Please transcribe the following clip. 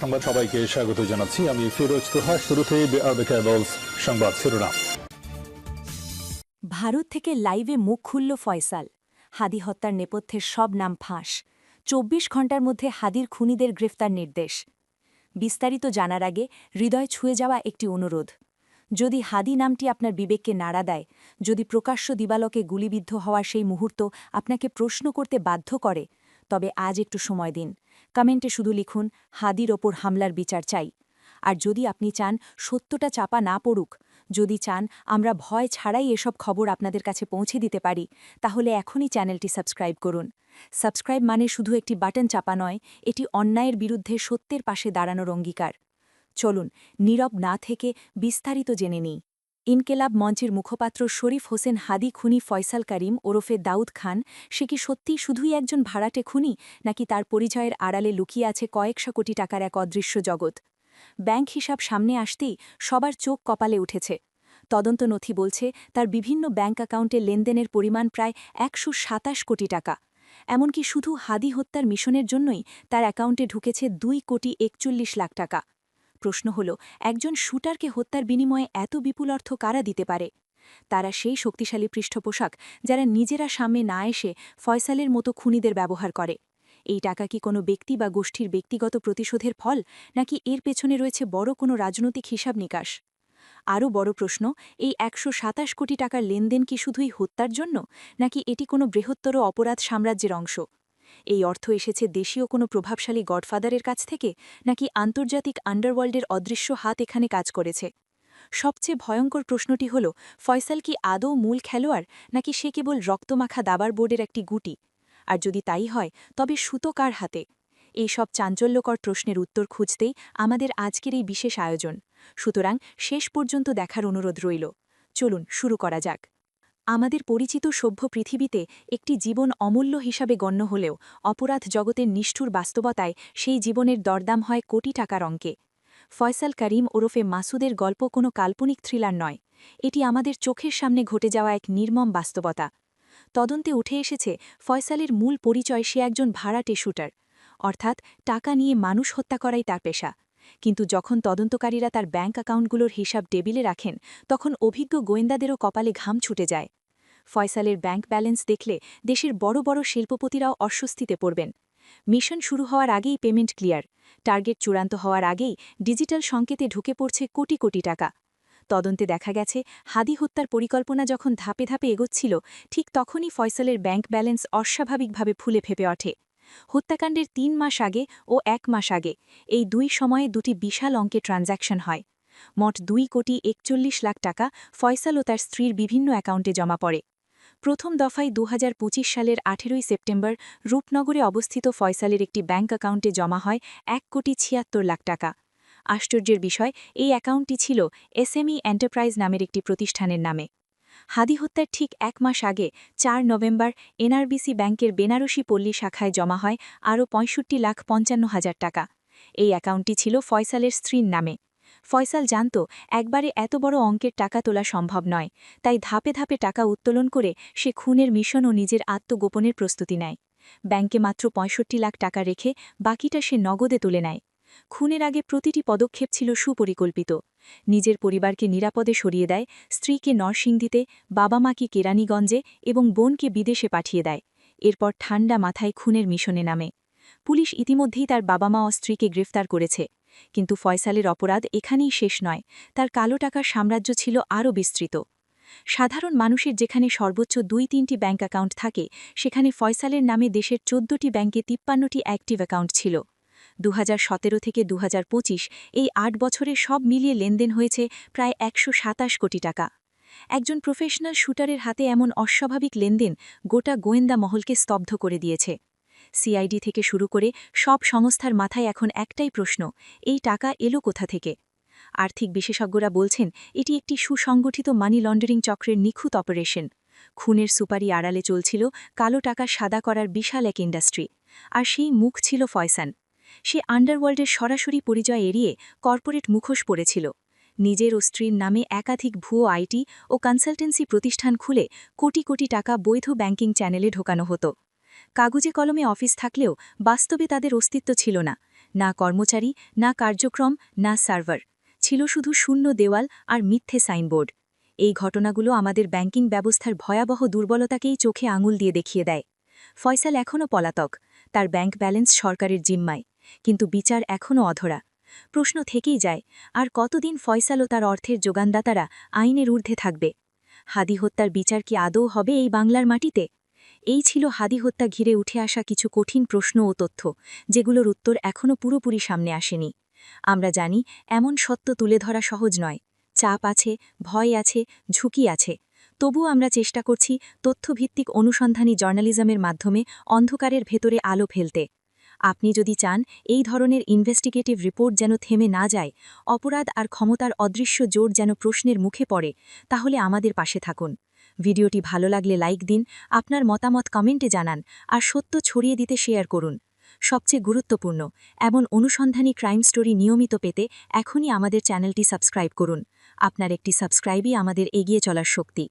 সংবাদ সবাইকে স্বাগত জানাচ্ছি। আমি ফিরোজ তোহা কেবলস সংবাদ শিরোনাম। ভারত থেকে লাইভে মুখ খুলল ফয়সাল। হাদি হত্যার নেপথ্যের সব নাম ফাঁস। চব্বিশ ঘণ্টার মধ্যে হাদির খুনিদের গ্রেফতার নির্দেশ। বিস্তারিত জানার আগে হৃদয় ছুঁয়ে যাওয়া একটি অনুরোধ। যদি হাদি নামটি আপনার বিবেককে নাড়া দেয়, যদি প্রকাশ্য দিবালকে গুলিবিদ্ধ হওয়ার সেই মুহূর্ত আপনাকে প্রশ্ন করতে বাধ্য করে, তবে আজ একটু সময় দিন। কমেন্টে শুধু লিখুন, হাদির ওপর হামলার বিচার চাই। আর যদি আপনি চান সত্যটা চাপা না পড়ুক, যদি চান আমরা ভয় ছাড়াই এসব খবর আপনাদের কাছে পৌঁছে দিতে পারি, তাহলে এখনই চ্যানেলটি সাবস্ক্রাইব করুন। সাবস্ক্রাইব মানে শুধু একটি বাটন চাপা নয়, এটি অন্যায়ের বিরুদ্ধে সত্যের পাশে দাঁড়ানোর অঙ্গীকার। চলুন, নীরব না থেকে বিস্তারিত জেনে নিই। ইনকেলাব মঞ্চের মুখপাত্র শরীফ হোসেন হাদি খুনি ফয়সাল করিম ওরফে দাউদ খান, সে কি সত্যিই শুধুই একজন ভাড়াটে খুনি, নাকি তার পরিচয়ের আড়ালে লুকিয়ে আছে কয়েকশো কোটি টাকার এক অদৃশ্য জগৎ? ব্যাংক হিসাব সামনে আসতেই সবার চোখ কপালে উঠেছে। তদন্ত নথি বলছে, তার বিভিন্ন ব্যাংক অ্যাকাউন্টে লেনদেনের পরিমাণ প্রায় একশো সাতাশ কোটি টাকা। এমনকি শুধু হাদি হত্যার মিশনের জন্যই তার অ্যাকাউন্টে ঢুকেছে দুই কোটি একচল্লিশ লাখ টাকা। প্রশ্ন হল, একজন শুটারকে হত্যার বিনিময়ে এত বিপুল অর্থ কারা দিতে পারে? তারা সেই শক্তিশালী পৃষ্ঠপোষক যারা নিজেরা সামনে না এসে ফয়সালের মতো খুনিদের ব্যবহার করে। এই টাকা কি কোনো ব্যক্তি বা গোষ্ঠীর ব্যক্তিগত প্রতিশোধের ফল, নাকি এর পেছনে রয়েছে বড় কোনো রাজনৈতিক হিসাব নিকাশ? আরও বড় প্রশ্ন, এই একশো সাতাশ কোটি টাকার লেনদেন কি শুধুই হত্যার জন্য, নাকি এটি কোনো বৃহত্তর অপরাধ সাম্রাজ্যের অংশ? এই অর্থ এসেছে দেশীয় কোনো প্রভাবশালী গডফাদারের কাছ থেকে নাকি আন্তর্জাতিক আন্ডারওয়ার্ল্ডের অদৃশ্য হাত এখানে কাজ করেছে? সবচেয়ে ভয়ঙ্কর প্রশ্নটি হল, ফয়সাল কি আদৌ মূল খেলোয়াড় নাকি সে কেবল রক্তমাখা দাবার বোর্ডের একটি গুটি? আর যদি তাই হয়, তবে সুতো কার হাতে? এই সব চাঞ্চল্যকর প্রশ্নের উত্তর খুঁজতেই আমাদের আজকের এই বিশেষ আয়োজন। সুতরাং শেষ পর্যন্ত দেখার অনুরোধ রইল। চলুন শুরু করা যাক। আমাদের পরিচিত সভ্য পৃথিবীতে একটি জীবন অমূল্য হিসাবে গণ্য হলেও অপরাধ জগতের নিষ্ঠুর বাস্তবতায় সেই জীবনের দরদাম হয় কোটি টাকার অঙ্কে। ফয়সাল করিম ওরফে মাসুদের গল্প কোনো কাল্পনিক থ্রিলার নয়। এটি আমাদের চোখের সামনে ঘটে যাওয়া এক নির্মম বাস্তবতা। তদন্তে উঠে এসেছে, ফয়সালের মূল পরিচয় সে একজন ভাড়াটে শুটার। অর্থাৎ টাকা নিয়ে মানুষ হত্যা করাই তার পেশা। কিন্তু যখন তদন্তকারীরা তার ব্যাংক অ্যাকাউন্টগুলোর হিসাব টেবিলে রাখেন, তখন অভিজ্ঞ গোয়েন্দাদেরও কপালে ঘাম ছুটে যায়। ফয়সালের ব্যাংক ব্যালেন্স দেখলে দেশের বড় বড় শিল্পপতিরাও অস্বস্তিতে পড়বেন। মিশন শুরু হওয়ার আগেই পেমেন্ট ক্লিয়ার। টার্গেট চূড়ান্ত হওয়ার আগেই ডিজিটাল সংকেতে ঢুকে পড়ছে কোটি কোটি টাকা। তদন্তে দেখা গেছে, হাদি হত্যার পরিকল্পনা যখন ধাপে ধাপে এগোচ্ছিল, ঠিক তখনই ফয়সালের ব্যাংক ব্যালেন্স অস্বাভাবিকভাবে ফুলে ফেপে ওঠে। হত্যাকাণ্ডের তিন মাস আগে ও এক মাস আগে এই দুই সময়ে দুটি বিশাল অঙ্কে ট্রানজ্যাকশন হয়। মোট দুই কোটি একচল্লিশ লাখ টাকা ফয়সাল ও তার স্ত্রীর বিভিন্ন অ্যাকাউন্টে জমা পড়ে। প্রথম দফায় দু হাজার পঁচিশ সালের আঠেরোই সেপ্টেম্বর রূপনগরে অবস্থিত ফয়সালের একটি ব্যাংক অ্যাকাউন্টে জমা হয় এক কোটি ছিয়াত্তর লাখ টাকা। আশ্চর্যের বিষয়, এই অ্যাকাউন্টটি ছিল এসএমই এন্টারপ্রাইজ নামের একটি প্রতিষ্ঠানের নামে। হাদি হত্যার ঠিক এক মাস আগে, চার নভেম্বর এনআরবিসি ব্যাংকের বেনারসি পল্লী শাখায় জমা হয় আরও পঁয়ষট্টি লাখ পঞ্চান্ন হাজার টাকা। এই অ্যাকাউন্টটি ছিল ফয়সালের স্ত্রীর নামে। ফয়সাল জানত, একবারে এত বড় অঙ্কের টাকা তোলা সম্ভব নয়, তাই ধাপে ধাপে টাকা উত্তোলন করে সে খুনের মিশন ও নিজের আত্মগোপনের প্রস্তুতি নেয়। ব্যাংকে মাত্র পঁয়ষট্টি লাখ টাকা রেখে বাকিটা সে নগদে তুলে নেয়। খুনের আগে প্রতিটি পদক্ষেপ ছিল সুপরিকল্পিত। নিজের পরিবারকে নিরাপদে সরিয়ে দেয়, স্ত্রীকে নরসিংদীতে বাবা মাকে কেরানীগঞ্জে এবং বোনকে বিদেশে পাঠিয়ে দেয়। এরপর ঠান্ডা মাথায় খুনের মিশনে নামে। পুলিশ ইতিমধ্যেই তার বাবা মা ও স্ত্রীকে গ্রেফতার করেছে। কিন্তু ফয়সালের অপরাধ এখানেই শেষ নয়, তার কালো টাকার সাম্রাজ্য ছিল আরও বিস্তৃত। সাধারণ মানুষের যেখানে সর্বোচ্চ দুই তিনটি ব্যাঙ্ক অ্যাকাউন্ট থাকে, সেখানে ফয়সালের নামে দেশের চোদ্দটি ব্যাঙ্কে তিপ্পান্নটি অ্যাক্টিভ অ্যাকাউন্ট ছিল। দু হাজার সতেরো থেকে দুহাজার পঁচিশ এই আট বছরে সব মিলিয়ে লেনদেন হয়েছে প্রায় একশো সাতাশ কোটি টাকা। একজন প্রফেশনাল শুটারের হাতে এমন অস্বাভাবিক লেনদেন গোটা গোয়েন্দা মহলকে স্তব্ধ করে দিয়েছে। সিআইডি থেকে শুরু করে সব সংস্থার মাথায় এখন একটাই প্রশ্ন, এই টাকা এলো কোথা থেকে? আর্থিক বিশেষজ্ঞরা বলছেন, এটি একটি সুসংগঠিত মানি লন্ডারিং চক্রের নিখুঁত অপারেশন। খুনের সুপারি আড়ালে চলছিল কালো টাকা সাদা করার বিশাল এক ইন্ডাস্ট্রি, আর সেই মুখ ছিল ফয়সান। সে আন্ডারওয়ার্ল্ডের সরাসরি পরিচয় এড়িয়ে কর্পোরেট মুখোশ পড়েছিল। নিজের ও স্ত্রীর নামে একাধিক ভুয়ো আইটি ও কনসালটেন্সি প্রতিষ্ঠান খুলে কোটি কোটি টাকা বৈধ ব্যাংকিং চ্যানেলে ঢোকানো হতো। কাগজে কলমে অফিস থাকলেও বাস্তবে তাদের অস্তিত্ব ছিল না না কর্মচারী, না কার্যক্রম, না সার্ভার। ছিল শুধু শূন্য দেওয়াল আর মিথ্যে সাইনবোর্ড। এই ঘটনাগুলো আমাদের ব্যাংকিং ব্যবস্থার ভয়াবহ দুর্বলতাকেই চোখে আঙুল দিয়ে দেখিয়ে দেয়। ফয়সাল এখনও পলাতক, তার ব্যাংক ব্যালেন্স সরকারের জিম্মায়, কিন্তু বিচার এখনও অধরা। প্রশ্ন থেকেই যায়, আর কতদিন ফয়সাল ও তার অর্থের যোগানদাতারা আইনের ঊর্ধ্বে থাকবে? হাদি হত্যার বিচার কি আদৌ হবে এই বাংলার মাটিতে? এই ছিল হাদি হত্যা ঘিরে উঠে আসা কিছু কঠিন প্রশ্ন ও তথ্য, যেগুলোর উত্তর এখনও পুরোপুরি সামনে আসেনি। আমরা জানি, এমন সত্য তুলে ধরা সহজ নয়। চাপ আছে, ভয় আছে, ঝুঁকি আছে। তবুও আমরা চেষ্টা করছি তথ্যভিত্তিক অনুসন্ধানী জার্নালিজমের মাধ্যমে অন্ধকারের ভেতরে আলো ফেলতে। আপনি যদি চান, এই ধরনের ইনভেস্টিগেটিভ রিপোর্ট যেন থেমে না যায়, অপরাধ আর ক্ষমতার অদৃশ্য জোর যেন প্রশ্নের মুখে পড়ে, তাহলে আমাদের পাশে থাকুন। ভিডিওটি ভালো লাগলে লাইক দিন, আপনার মতামত কমেন্টে জানান, আর সত্য ছড়িয়ে দিতে শেয়ার করুন। সবচেয়ে গুরুত্বপূর্ণ, এমন অনুসন্ধানী ক্রাইম স্টোরি নিয়মিত পেতে এখনই আমাদের চ্যানেলটি সাবস্ক্রাইব করুন। আপনার একটি সাবস্ক্রাইবই আমাদের এগিয়ে চলার শক্তি।